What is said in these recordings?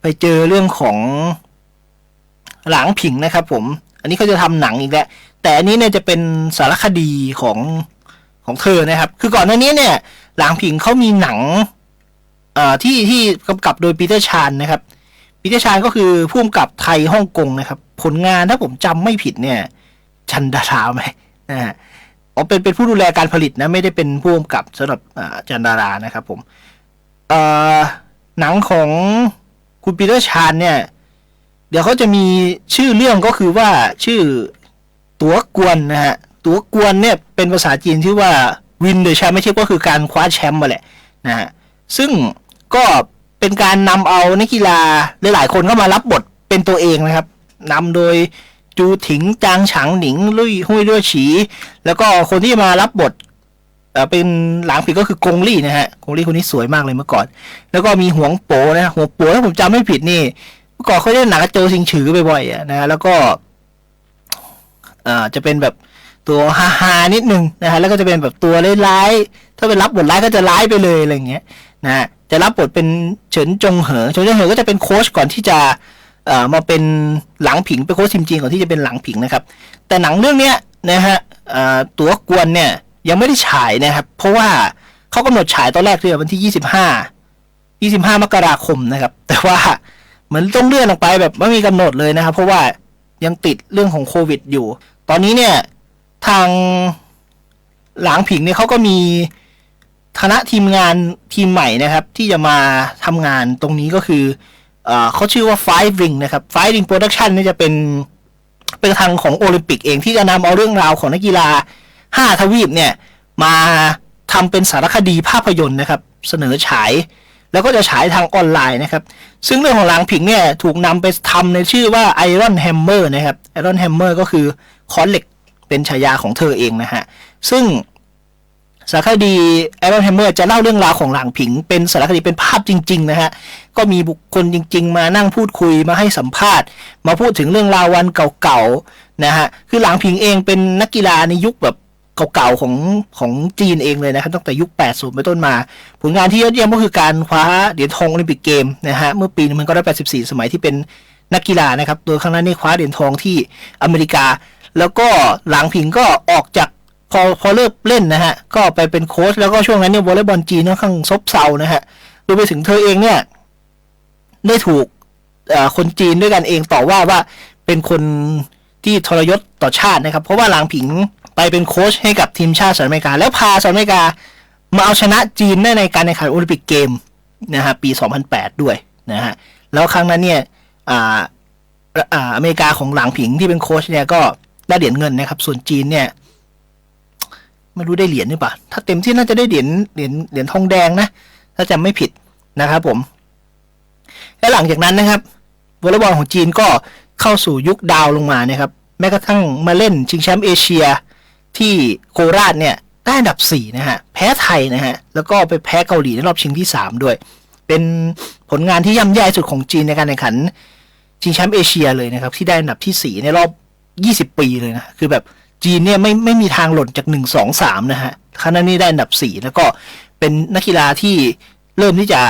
ไปเจอเรื่องของหลังผิงนะครับ ผม อันนี้เขาจะทำหนังอีกแล้ว แต่อันนี้เนี่ยจะเป็นสารคดีของของเธอนะครับ คือก่อนหน้านี้เนี่ย หลังผิงเขามีหนังเอ่อที่ที่กำกับโดยปีเตอร์ชานนะครับปีเตอร์ชานก็คือผู้กำกับไทยฮ่องกงนะครับ ผลงานถ้าผมจำไม่ผิดเนี่ย ชันดาราไหมนะฮะอ๋อเป็นเป็นผู้ดูแลการผลิตนะ ไม่ได้เป็นผู้กำกับสำหรับจันดารานะครับ ผมเอ่อหนังของ คุณปีเตอร์ชานเนี่ย เดี๋ยวเขาจะมีชื่อเรื่องก็คือว่าชื่อตัวกวนนะฮะ ตัวกวนเนี่ยเป็นภาษาจีนชื่อว่าวินเดอร์แชมป์ไม่ใช่ก็คือการคว้าแชมป์มาแหละนะฮะ ซึ่งก็เป็นการนำเอานักกีฬาหลายๆคนเข้ามารับบทเป็นตัวเองนะครับนำโดยจูถิงจางฉางหนิงลุยฮุยด้วยฉี แล้วก็คนที่มารับบท เอ่อเป็นหลังผิดก็คือกงลี่นะฮะกงลี่คนนี้สวยมากเลยเมื่อก่อน แล้วก็มีหวงโปนะฮะหวงโปถ้าผมจำไม่ผิดนี่เมื่อก่อนเขาเล่นหนังกระโจซิงฉือบ่อยๆนะฮะแล้วก็อ่าจะเป็นแบบตัวฮาฮาๆนิดนึงนะฮะแล้วก็จะเป็นแบบตัวร้ายๆถ้าเป็นรับบทร้ายก็จะร้ายไปเลยอะไรเงี้ยนะฮะจะรับบทเป็นเฉินจงเหอเฉินจงเหอก็จะเป็นโค้ชก่อนที่จะเอ่อมาเป็นหลังผิงเป็นโค้ชทีมจีนก่อนที่จะเป็นหลังผิงนะครับ แต่หนังเรื่องเนี้ยนะฮะอ่อตัวกวนเนี่ย ยังไม่ได้ฉายนะครับ เพราะว่าเขากำหนดฉายตอนแรกคือวันที่ยี่สิบห้ายี่สิบห้ามกราคมนะครับ แต่ว่าเหมือนต้องเลื่อนออกไปแบบไม่มีกำหนดเลยนะครับ เพราะว่ายังติดเรื่องของโควิดอยู่ ตอนนี้เนี่ยทางหลางผิงเนี่ยเขาก็มีคณะทีมงานทีมใหม่นะครับ ที่จะมาทำงานตรงนี้ก็คือเอเขาชื่อว่า Five Ring นะครับ Five Ring Production นี่จะเป็นเป็นทางของโอลิมปิกเองที่จะนำเอาเรื่องราวของนักกีฬา ห้าทวีปเนี่ยมาทำเป็นสารคดีภาพยนตร์นะครับ เสนอฉาย แล้วก็จะฉายทางออนไลน์นะครับ ซึ่งเรื่องของหลางผิงเนี่ยถูกนำไปทำในชื่อว่า Iron Hammer นะครับ Iron Hammer ก็คือค้อนเหล็กเป็นฉายาของเธอเองนะฮะ ซึ่งสารคดี Iron Hammer จะเล่าเรื่องราวของหลางผิง เป็นสารคดีเป็นภาพจริง ๆ นะฮะ ก็มีบุคคลจริง ๆ มานั่งพูดคุยมาให้สัมภาษณ์ มาพูดถึงเรื่องราววันเก่าๆนะฮะ คือหลางผิงเองเป็นนักกีฬาในยุคแบบ เก่าๆของของจีนเองเลยนะครับตั้งแต่ยุค 80เป็นต้นมา ผลงานที่ยอดเยี่ยมก็คือการคว้าเหรียญทองโอลิมปิกเกมนะฮะเมื่อปี1984 สมัยที่เป็นนักกีฬานะครับ โดยครั้งนั้นนี่คว้าเหรียญทองที่อเมริกา แล้วก็หลังผิงก็ออกจากพอพอเลิกเล่นนะฮะ ก็ไปเป็นโค้ชแล้วก็ช่วงนั้นเนี่ยวอลเลย์บอลจีนค่อนข้างซบเซานะฮะรวมไปถึงเธอเองเนี่ยได้ถูกคนจีนด้วยกันเองต่อว่าว่าเป็นคนที่ทรยศต่อชาตินะครับ เพราะว่าหลังผิง ไปเป็นโค้ชให้กับทีมชาติสหรัฐอเมริกา แล้วพาสหรัฐอเมริกามาเอาชนะจีนได้ในการแข่งขันโอลิมปิกเกมนะฮะปี 2008 ด้วยนะฮะแล้วครั้งนั้นเนี่ยอ่าอ่าอเมริกาของหลังผิงที่เป็นโค้ชเนี่ยก็ได้เหรียญเงินนะครับ ส่วนจีนเนี่ยไม่รู้ได้เหรียญหรือเปล่า ถ้าเต็มที่น่าจะได้เหรียญเหรียญเหรียญทองแดงนะ ถ้าจำไม่ผิดนะครับผม และหลังจากนั้นนะครับวอลเลย์บอลของจีนก็เข้าสู่ยุคดาวลงมานะครับ แม้กระทั่งมาเล่นชิงแชมป์เอเชีย ที่โคราชเนี่ยได้อันดับ 4 นะฮะ แพ้ไทยนะฮะ แล้วก็ไปแพ้เกาหลีในรอบชิงที่ 3 ด้วย เป็นผลงานที่ย่ำแย่สุดของจีนในการแข่งขันชิงแชมป์เอเชียเลยนะครับ ที่ได้อันดับที่ 4 ในรอบ 20 ปีเลยนะ คือแบบจีนเนี่ยไม่ไม่มีทางหล่นจาก 1 2 3 นะฮะคณะนี้ได้อันดับ 4 แล้วก็เป็นนักกีฬาที่เริ่มที่จะ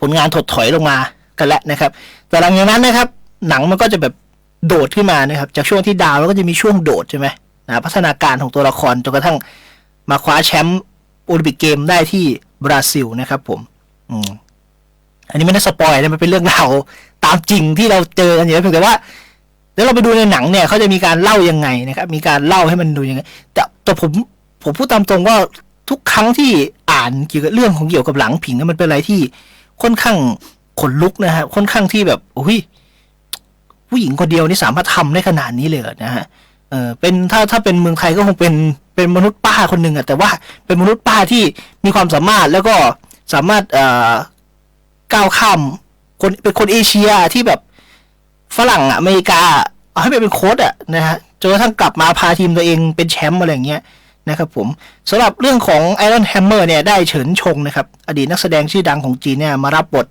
ผลงานถดถอยลงมากันแล้วนะครับ แต่หลังจากนั้นนะครับ หนังมันก็จะแบบโดดขึ้นมานะครับ จากช่วงที่ดาวแล้วก็จะมีช่วงโดดใช่ไหม นะพัฒนาการของตัวละครจนกระทั่งมาคว้าแชมป์โอลิมปิกเกมได้ที่บราซิลนะครับผม อืม อันนี้ไม่ได้สปอยนะมันเป็นเรื่องราวตามจริงที่เราเจอกันอยู่เพียงแต่ว่าเดี๋ยวเราไปดูในหนังเนี่ยเขาจะมีการเล่ายังไงนะครับ มีการเล่าให้มันดูยังไง แต่แต่ผมผมพูดตามตรงว่าทุกครั้งที่อ่านเกี่ยวกับเรื่องของเกี่ยวกับหลังผิงเนี่ยมันเป็นอะไรที่ค่อนข้างขนลุกนะฮะค่อนข้างที่แบบโอ้ยผู้หญิงคนเดียวนี่สามารถทำได้ขนาดนี้เลยนะฮะ ออเป็นถ้าถ้าเป็นเมืองไทยก็คงเป็นเป็นมนุษย์ป้าคนหนึ่งอะแต่ว่าเป็นมนุษย์ป้าที่มีความสามารถแล้วก็สามารถเอ่อก้าวข้ามคนเป็นคนเอเชียที่แบบฝรั่งอะอเมริกาเอาให้ไปเป็นโค้ชอะนะฮะจนกระทั่งกลับมาพาทีมตัวเองเป็นแชมป์อะไรอย่างเงี้ยนะครับผมสำหรับเรื่องของ Iron Hammer เนี่ยได้เฉินชงนะครับ อดีตนักแสดงชื่อดังของจีนเนี่ยมารับบท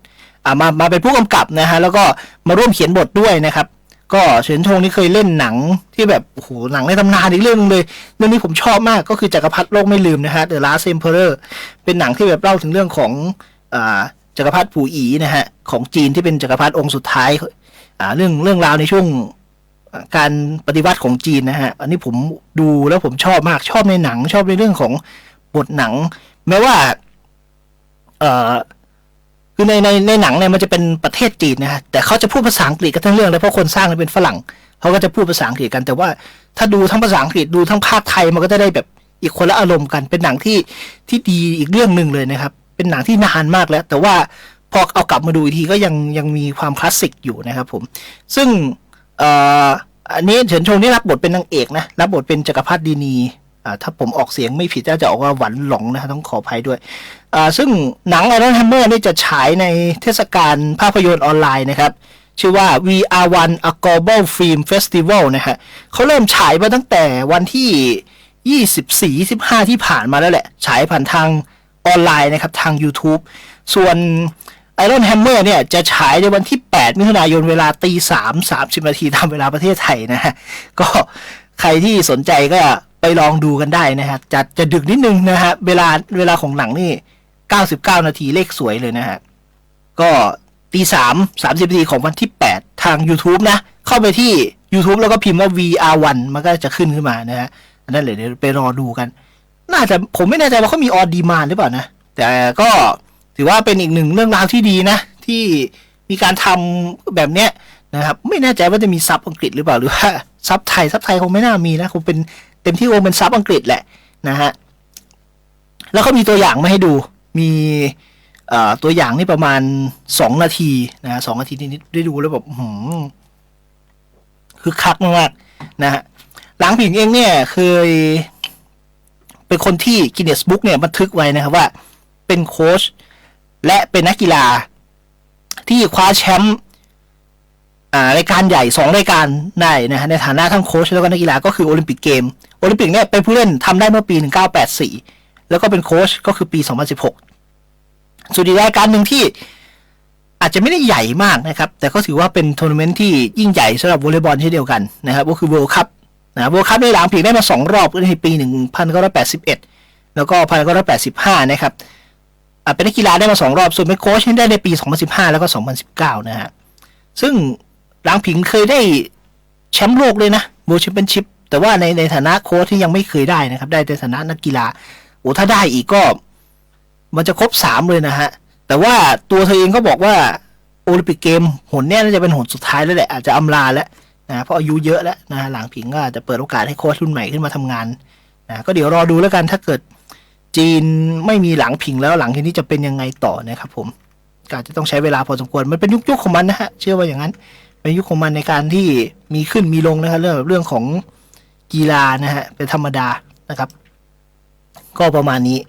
อ่ามามาเป็นผู้กำกับนะฮะแล้วก็มาร่วมเขียนบทด้วยนะครับ ก็เฉินชงนี่เคยเล่นหนังที่แบบโอ้โหหนังในตำนานอีกเรื่องนึงเลย เรื่องนี้ผมชอบมากก็คือจักรพรรดิโลกไม่ลืมนะฮะ The Last Emperor เป็นหนังที่แบบเล่าถึงเรื่องของอ่าจักรพรรดิผู่อีนะฮะของจีนที่เป็นจักรพรรดิองค์สุดท้ายอ่าเรื่องเรื่องราวในช่วงการปฏิวัติของจีนนะฮะ อันนี้ผมดูแล้วผมชอบมากชอบในหนังชอบในเรื่องของบทหนัง แม้ว่า เอ่อ คือในในในหนังเนี่ยมันจะเป็นประเทศจีนนะฮะแต่เขาจะพูดภาษาอังกฤษกันทั้งเรื่องเลยเพราะคนสร้างเนี่ยเป็นฝรั่งเขาก็จะพูดภาษาอังกฤษกัน แต่ว่าถ้าดูทั้งภาษาอังกฤษดูทั้งภาคไทยมันก็จะได้แบบอีกคนละอารมณ์กัน เป็นหนังที่ที่ดีอีกเรื่องหนึ่งเลยนะครับ เป็นหนังที่นานมากแล้ว แต่ว่าพอเอากลับมาดูอีกทีก็ยังยังมีความคลาสสิกอยู่นะครับผม ซึ่งเอ่ออันนี้เฉินชงนี่รับบทเป็นนางเอกนะรับบทเป็นจักรพรรดินีอ่าถ้าผมออกเสียงไม่ผิดจะจะออกว่าหวันหลงนะต้องขออภัยด้วย อ่าซึ่งหนัง Iron Hammer นี่จะฉายในเทศกาลภาพยนตร์ออนไลน์นะครับ ชื่อว่า VR1 A Global Film Festival นะฮะเขาเริ่มฉายมาตั้งแต่วันที่ 24-25 ที่ผ่านมาแล้วแหละ ฉายผ่านทางออนไลน์นะครับ ทาง YouTube ส่วน Iron Hammer เนี่ย จะฉายในวันที่ 8 มิถุนายนเวลาตี3 30นาทีตามเวลาประเทศไทยนะฮะ ก็ใครที่สนใจก็ไปลองดูกันได้นะฮะจะจะดึกนิดนึงนะฮะ เวลาเวลาของหนังนี่ 99นาทีเลขสวยเลยนะฮะ ก็ตีสามสามสิบนาทีของวันที่8ทาง YouTube นะ เข้าไปที่ YouTube แล้วก็พิมพ์ว่า VR1 มันก็จะขึ้นขึ้นมานะฮะอันนั้นเลยเดี๋ยวไปรอดูกัน น่าจะผมไม่แน่ใจว่าเขามีออดีมานหรือเปล่านะ แต่ก็ถือว่าเป็นอีกหนึ่งเรื่องราวที่ดีนะ ที่มีการทำแบบเนี้ยนะครับ ไม่แน่ใจว่าจะมีซับอังกฤษหรือเปล่าหรือว่าซับไทยซับไทยคงไม่น่ามีนะคงเป็นเต็มที่คงเป็นซับอังกฤษแหละนะฮะแล้วก็มีตัวอย่างมาให้ดู มีตัวอย่างนี่ประมาณสองนาทีนะฮะสองนาทีนิดๆได้ดูแล้วแบบหือคือคักมากๆนะฮะหลังผิงเองเนี่ยเคย เป็นคนที่กินเนสบุ๊กเนี่ยบันทึกไว้นะครับว่า เป็นโค้ชและเป็นนักกีฬา ที่คว้าแชมป์รายการใหญ่สองรายการได้นะฮะในฐานะทั้งโค้ชแล้วก็นักกีฬาก็คือโอลิมปิกเกมโอลิมปิกเนี่ยเป็นผู้เล่นทำได้เมื่อปี 1984 แล้วก็เป็นโค้ชก็คือปี 2016 ส่วนอีกรายการหนึ่งที่อาจจะไม่ได้ใหญ่มากนะครับ แต่ก็ถือว่าเป็นทัวร์นาเมนต์ที่ยิ่งใหญ่สำหรับวอลเลย์บอลเช่นเดียวกันนะครับก็คือ World Cup นะวอลคัพในหลังผีได้มาสองรอบในปี 1981 แล้วก็ 1985 นะครับเป็นนักกีฬาได้มาสองรอบ ส่วนเป็นโค้ชได้ในปี 2015 แล้วก็ 2019 นะฮะ ซึ่งหลังผิงเคยได้แชมป์โลกเลยนะ World Championship แต่ว่าในในฐานะโค้ชที่ยังไม่เคยได้นะครับ ได้ในฐานะนักกีฬา โอ้ถ้าได้อีกก็ มันจะครบสามเลยนะฮะ แต่ว่าตัวเธอเองก็บอกว่าโอลิมปิกเกมหนเนี่ยน่าจะเป็นหนสุดท้ายแล้วแหละอาจจะอำลาแล้วนะเพราะอายุเยอะแล้วนะหลังผิงก็อาจจะเปิดโอกาสให้โค้ชรุ่นใหม่ขึ้นมาทำงานนะก็เดี๋ยวรอดูแล้วกันถ้าเกิดจีนไม่มีหลังผิงแล้วหลังทีนี้จะเป็นยังไงต่อนะครับผมก็อาจจะต้องใช้เวลาพอสมควรมันเป็นยุคยุคของมันนะฮะเชื่อว่าอย่างนั้น เป็นยุคของมันในการที่มีขึ้นมีลงนะครับเรื่องเรื่องของกีฬานะฮะเป็นธรรมดานะครับ ก็ประมาณนี้